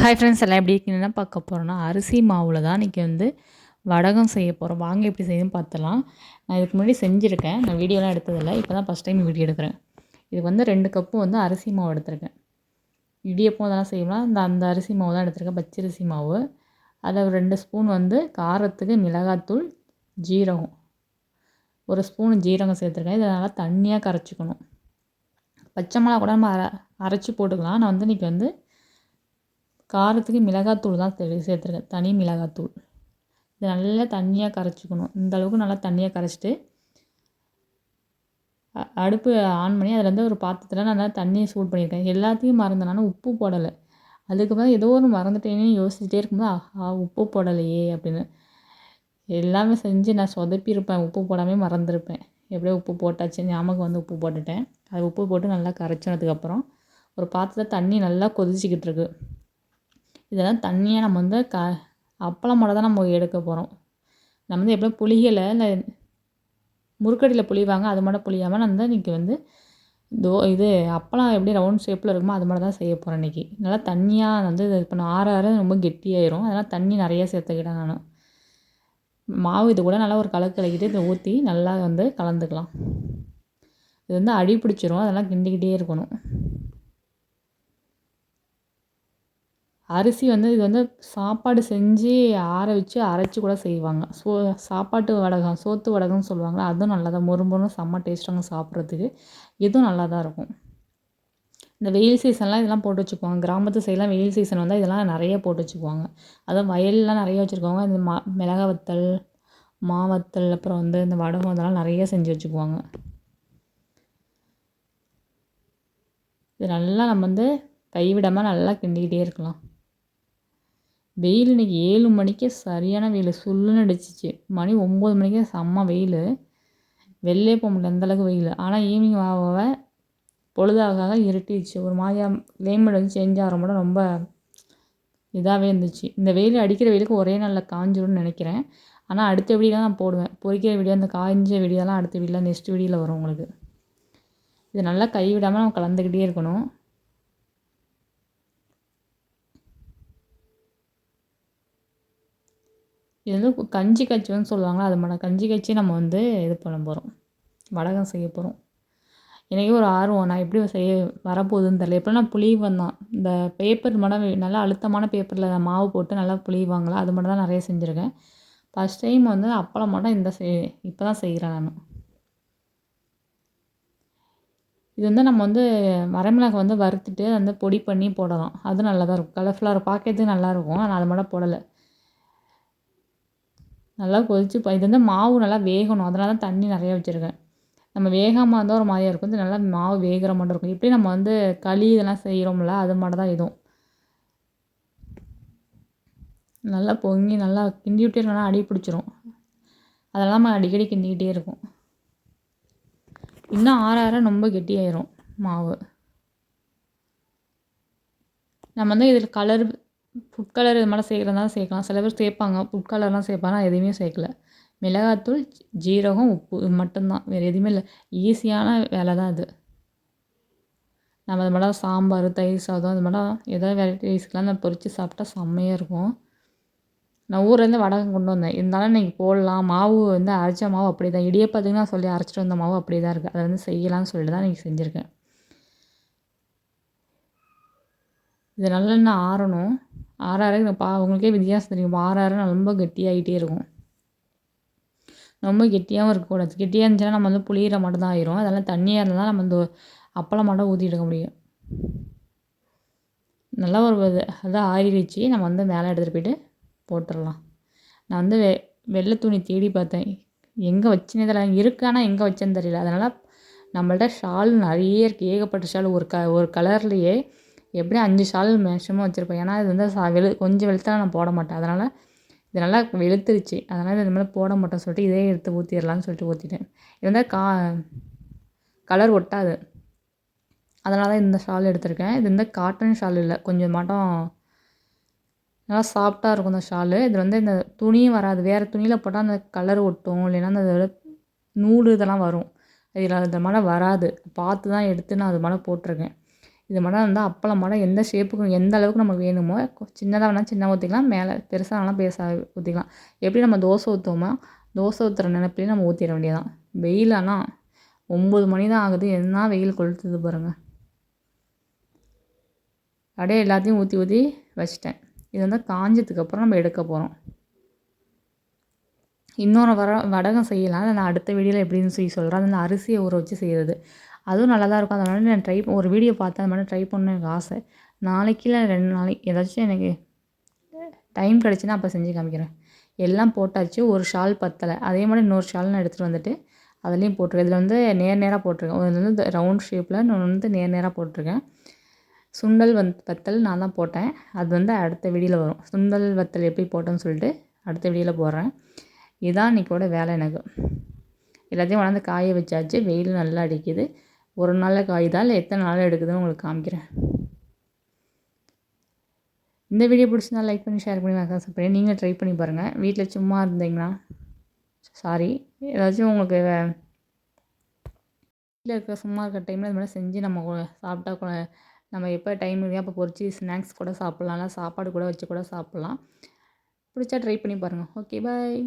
Hi friends எல்லாம் எப்படி இருக்கீங்கன்னா பார்க்க போகிறோன்னா அரிசி மாவில் தான் இன்றைக்கி வந்து வடகம் செய்ய போகிறோம் வாங்க எப்படி செய்யுதுன்னு பார்த்துலாம் நான் இதுக்கு முன்னாடி செஞ்சுருக்கேன். நான் வீடியோலாம் எடுத்ததில்லை. இப்போ தான் ஃபஸ்ட் டைம் வீடியோ எடுக்கிறேன். இதுக்கு வந்து ரெண்டு கப்பு வந்து அரிசி மாவு எடுத்திருக்கேன். இடியப்பம் அதெல்லாம் செய்யலாம் இந்த அந்த அரிசி மாவு தான் எடுத்திருக்கேன். பச்சரிசி மாவு. அதில் ஒரு ரெண்டு ஸ்பூன் வந்து காரத்துக்கு மிளகாத்தூள் ஜீரகம். ஒரு ஸ்பூன் ஜீரகம் சேர்த்துருக்கேன். இதை நல்லா தண்ணியாக கரைச்சிக்கணும். பச்சை மிளகா கூட நம்ம அரை அரைச்சி போட்டுக்கலாம். நான் வந்து இன்றைக்கி வந்து காரத்துக்கு மிளகாத்தூள் தான் சேர்த்துருக்கேன். தனி மிளகாத்தூள். இது நல்லா தண்ணியாக கரைச்சிக்கணும். இந்த அளவுக்கு நல்லா தண்ணியாக கரைச்சிட்டு அடுப்பு ஆன் பண்ணி அதில் இருந்து ஒரு பாத்திரத்தில் நல்லா தண்ணியை சூட் பண்ணியிருக்கேன் எல்லாத்தையும் மறந்தனால உப்பு போடலை. அதுக்கப்புறம் ஏதோ ஒன்று மறந்துட்டேன்னு யோசிச்சுட்டே இருக்கும்போது ஆஹா உப்பு போடலையே அப்படின்னு. எல்லாமே செஞ்சு நான் சொதப்பியிருப்பேன். உப்பு போடாமே மறந்துருப்பேன். எப்படியோ உப்பு போட்டாச்சு. ஞாபகம் வந்து உப்பு போட்டுட்டேன். அது உப்பு போட்டு நல்லா கரைச்சினதுக்கப்புறம் ஒரு பாத்திரத்தில் தண்ணி நல்லா கொதிச்சிக்கிட்டு இருக்குது இதெல்லாம் தண்ணியாக நம்ம வந்து க அப்பளம் மட்டும் தான் நம்ம எடுக்க போகிறோம் நம்ம வந்து எப்படியும் புளிகளை இந்த முறுக்கடியில் புளிவாங்க அது மட்டும் புளியாமல் நான் வந்து இன்றைக்கி வந்து தோ இது அப்பளம் எப்படி ரவுண்ட் ஷேப்பில் இருக்குமோ அது மாதிரி தான் செய்ய போகிறேன் இன்றைக்கி நல்லா தண்ணியாக வந்து இது இப்போ ஆற ஆற ரொம்ப கெட்டியாயிரும். அதனால் தண்ணி நிறையா சேர்த்துக்கிட்டேன் நான். மாவு இது கூட நல்லா ஒரு கலக்கு கலக்கிட்டு இதை ஊற்றி நல்லா வந்து கலந்துக்கலாம். இது வந்து அடி பிடிச்சிரும். அதெல்லாம் கிண்டிக்கிட்டே இருக்கணும். அரிசி வந்து இது வந்து சாப்பாடு செஞ்சு ஆற வச்சு அரைச்சி கூட செய்வாங்க. சோ சாப்பாட்டு வடகம் சோத்து வடகம்னு சொல்லுவாங்கள்ல அதுவும் நல்லா தான் மொறு மொறுன்னு செம்ம டேஸ்ட்டாங்க சாப்பிட்றதுக்கு. இதுவும் நல்லா தான் இருக்கும். இந்த வெயில் சீசன்லாம் இதெல்லாம் போட்டு வச்சுக்குவாங்க. கிராமத்து சைட்லாம் வெயில் சீசன் வந்தால் இதெல்லாம் நிறைய போட்டு வச்சுக்குவாங்க. அதுவும் வயல்லாம் நிறைய வச்சுருக்கவங்க இந்த மா மிளகா வத்தல் மா வத்தல் அப்புறம் வந்து இந்த வடகம் இதெல்லாம் நிறைய செஞ்சு வச்சுக்குவாங்க. இது நல்லா நம்ம வந்து கைவிடாமல் நல்லா கிண்டிக்கிட்டே இருக்கலாம். வெயில் இன்றைக்கி ஏழு மணிக்கே சரியான வெயில். சுல்லுன்னு அடிச்சிச்சு. மணி ஒம்பது மணிக்கே செம்ம வெயில். வெளிலே போக முடியல அந்தளவுக்கு வெயில். ஆனால் ஈவினிங் ஆக பொழுதாக இருட்டிடுச்சு. ஒரு மாதிரியா கிளைமேட் வந்து சேஞ்ச் ஆகிற மட்டும் ரொம்ப இதாகவே இருந்துச்சு. இந்த வெயில் அடிக்கிற வெயிலுக்கு ஒரே நாளில் காஞ்சிடும்னு நினைக்கிறேன். ஆனால் அடுத்த வீடியோ நான் போடுவேன். பொறிக்கிற வீடியோ அந்த காய்ஞ்ச வீடியோலாம் அடுத்த வீடியோலாம் நெக்ஸ்ட் வீடியோவில் வரும் உங்களுக்கு. இது நல்லா கைவிடாமல் நம்ம கலந்துக்கிட்டே இருக்கணும். இது வந்து கஞ்சி காய்ச்சுவன்னு சொல்லுவாங்களா அது மாதிரி கஞ்சி காய்ச்சி நம்ம வந்து இது பண்ண போகிறோம் வடகம் செய்ய போகிறோம் எனக்கே ஒரு ஆர்வம் நான் எப்படி செய்ய வரப்போகுதுன்னு தெரியல. எப்படின்னா புளிவம் தான். இந்த பேப்பர் மட்டும் நல்லா அழுத்தமான பேப்பரில் மாவு போட்டு நல்லா புளிவாங்களா அது மட்டும் தான் நிறைய செஞ்சுருக்கேன். ஃபஸ்ட் டைம் வந்து அப்பளம் மட்டும் இந்த செய் இப்போ தான் செய்கிறேன் நான். இது வந்து நம்ம வந்து வரமிளகு வந்து வறுத்துட்டு வந்து பொடி பண்ணி போடலாம். அது நல்லா தான் இருக்கும் கலர்ஃபுல்லாக இருக்கும். பார்க்கறதுக்கு நல்லாயிருக்கும் ஆனால் அது மட்டும் போடலை. நல்லா கொதித்து இது வந்து மாவு நல்லா வேகணும். அதனால தான் தண்ணி நிறையா வச்சுருக்கேன். நம்ம வேகாமல் இருந்தால் ஒரு மாதிரியா இருக்கும். இது நல்லா மாவு வேகிற மாதிரி இருக்கும். இப்படி நம்ம வந்து களி இதெல்லாம் செய்கிறோம்ல அது மாதிரி தான் இதுவும். நல்லா பொங்கி நல்லா கிண்டி விட்டே அடி பிடிச்சிரும். அதெல்லாம் நம்ம அடிக்கடி கிண்டிக்கிட்டே இருக்கும். இன்னும் ஆற ஆற ரொம்ப கெட்டியாயிரும் மாவு. நம்ம வந்து இதில் கலர் ஃபுட் கலர் இது மாதிரி சேர்க்குறதா சேர்க்கலாம். சில பேர் சேர்ப்பாங்க. ஃபுட் கலர்லாம் சேர்ப்பாங்க. நான் எதுவுமே சேர்க்கல. மிளகாத்தூள் ஜீரகம் உப்பு. இது மட்டும்தான். வேறு எதுவுமே இல்லை. ஈஸியான வேலை தான் இது நம்ம அது மாதிரிலாம் சாம்பார் தயிர் சாதம் இது மாதிரிலாம் ஏதாவது வெரைட்டி ரைஸ்க்கெலாம் நான் பொரித்து சாப்பிட்டா செம்மையாக இருக்கும். நான் ஊர்லேருந்து வடகம் கொண்டு வந்தேன். இருந்தாலும் இன்றைக்கி போடலாம். மாவு வந்து அரைச்ச மாவு அப்படி தான் இடியப்பத்துக்கு நான் சொல்லி அரைச்சிட்டு வந்த மாவு அப்படி தான் இருக்குது அதை வந்து செய்யலாம்னு சொல்லிட்டு தான் இன்றைக்கி செஞ்சுருக்கேன். இது நல்லா ஆறணும். ஆற ஆற பா உங்களுக்கே வித்தியாசம் தெரியும். ஆற ஆற ரொம்ப கெட்டியாகிட்டே இருக்கும். ரொம்ப கெட்டியாகவும் இருக்கக்கூடாது. கெட்டியாக இருந்துச்சுன்னா நம்ம வந்து புளியிற மட்டும் தான் ஆயிரும். அதெல்லாம் தண்ணியாக இருந்தால் நம்ம இந்த அப்பளம் மட்டும் ஊற்றி எடுக்க முடியும். நல்லா ஒரு அதான் ஆறிடுச்சு நம்ம வந்து மேலே எடுத்துகிட்டு போயிட்டு போட்டுடலாம் நான் வந்து வெ வெள்ளை துணி தேடி பார்த்தேன். எங்கே வச்சுனே தெரியல. இருக்கு ஆனால் எங்கே வச்சேன்னு தெரியல. அதனால் நம்மள்ட்ட ஷால் நிறைய இருக்குது ஏகப்பட்ட ஷால். ஒரு க ஒரு கலர்லேயே எப்படியும் அஞ்சு ஷால் மேக்ஸிமம் வச்சுருப்பேன். ஏன்னா இது வந்து சா வெளு கொஞ்சம் வெளுத்தால் நான் போட மாட்டேன். அதனால் இது நல்லா வெளுத்துருச்சு. அதனால் இது மாதிரி போட மாட்டேன்னு சொல்லிட்டு இதே எடுத்து ஊற்றிடலான்னு சொல்லிட்டு ஊற்றிட்டேன் இது வந்து கா கலர் ஒட்டாது. அதனால தான் இந்த ஷால் எடுத்திருக்கேன். இது வந்து காட்டன் ஷால் இல்லை. கொஞ்சம் மட்டும் நல்லா சாஃப்டாக இருக்கும் இந்த ஷாலு. இதில் வந்து இந்த துணியும் வராது. வேறு துணியில் போட்டால் அந்த கலர் ஒட்டும். இல்லைன்னா அந்த நூல் இதெல்லாம் வரும். இதில் அது மாதிரி வராது. பார்த்து தான் எடுத்து நான் அது மாதிரி போட்டிருக்கேன். இது மட்டும் இருந்தால் அப்பளம் மட்டும் எந்த ஷேப்புக்கு எந்த அளவுக்கு நமக்கு வேணுமோ சின்னதாக வேணால் சின்னதாக ஊற்றிக்கலாம் மேலே பெருசாக வேணால் பெருசாக ஊற்றிக்கலாம் எப்படி நம்ம தோசை ஊற்றுவோமோ தோசை ஊற்றுற நினைப்பிலே நம்ம ஊற்றிட வேண்டியதான் வெயில் ஆனால் ஒம்பது மணி தான் ஆகுது என்ன வெயில் கொளுத்துது பாருங்கள் அப்படியே எல்லாத்தையும் ஊற்றி ஊற்றி வச்சிட்டேன். இது வந்து காஞ்சதுக்கப்புறம் நம்ம எடுக்க போகிறோம் இன்னொரு வர வடகம் செய்யலாம். அதை நான் அடுத்த வீடியோவில் எப்படின்னு சொல்லி சொல்கிறேன் அந்த அரிசியை ஊற வச்சு செய்கிறது அதுவும் நல்லா தான் இருக்கும். அதனால நான் ட்ரை ஒரு வீடியோ பார்த்தேன். அது மாதிரி ட்ரை பண்ணணும் எனக்கு ஆசை. நாளைக்கு இல்லை ரெண்டு நாளைக்கு ஏதாச்சும் எனக்கு டைம் கிடச்சின்னா அப்போ செஞ்சு காமிக்கிறேன். எல்லாம் போட்டாச்சு ஒரு ஷால் பத்தலை. அதே மாதிரி இன்னொரு ஷால் நான் எடுத்துகிட்டு வந்துட்டு அதுலேயும் போட்டிருக்கேன். இதில் வந்து நேர் நேராக போட்டிருக்கேன். ஒரு வந்து ரவுண்ட் ஷேப்பில் இன்னொன்று வந்து நேர் நேராக போட்டிருக்கேன். சுண்டல் வந்து வத்தல் நான் தான் போட்டேன். அது வந்து அடுத்த வீடியோவில் வரும். சுண்டல் வத்தல் எப்படி போட்டேன்னு சொல்லிட்டு அடுத்த வீடியோவில் போடுறேன். இதுதான் இன்றைக்கோட வேலை எனக்கு. எல்லாத்தையும் வளர்ந்து காய வச்சாச்சு. வெயில் நல்லா அடிக்குது. ஒரு நாளில் காயுதா இல்லை எத்தனை நாள் எடுக்குதுன்னு உங்களுக்கு காமிக்கிறேன். இந்த வீடியோ பிடிச்சிருந்தா லைக் பண்ணி ஷேர் பண்ணி மறக்காம சப்ஸ்கிரைப் பண்ணி நீங்கள் ட்ரை பண்ணி பாருங்கள் வீட்டில் சும்மா இருந்தீங்கன்னா சாரி ஏதாச்சும் உங்களுக்கு வீட்டில் இருக்க சும்மா இருக்கிற டைமில் இது மாதிரி செஞ்சு நம்ம சாப்பிட்டா நம்ம எப்போ டைம் இல்லையா அப்போ பொறிச்சு ஸ்நாக்ஸ் கூட சாப்பிட்லாம். சாப்பாடு கூட வச்சு கூட சாப்பிட்லாம். பிடிச்சா ட்ரை பண்ணி பாருங்கள் ஓகே பாய்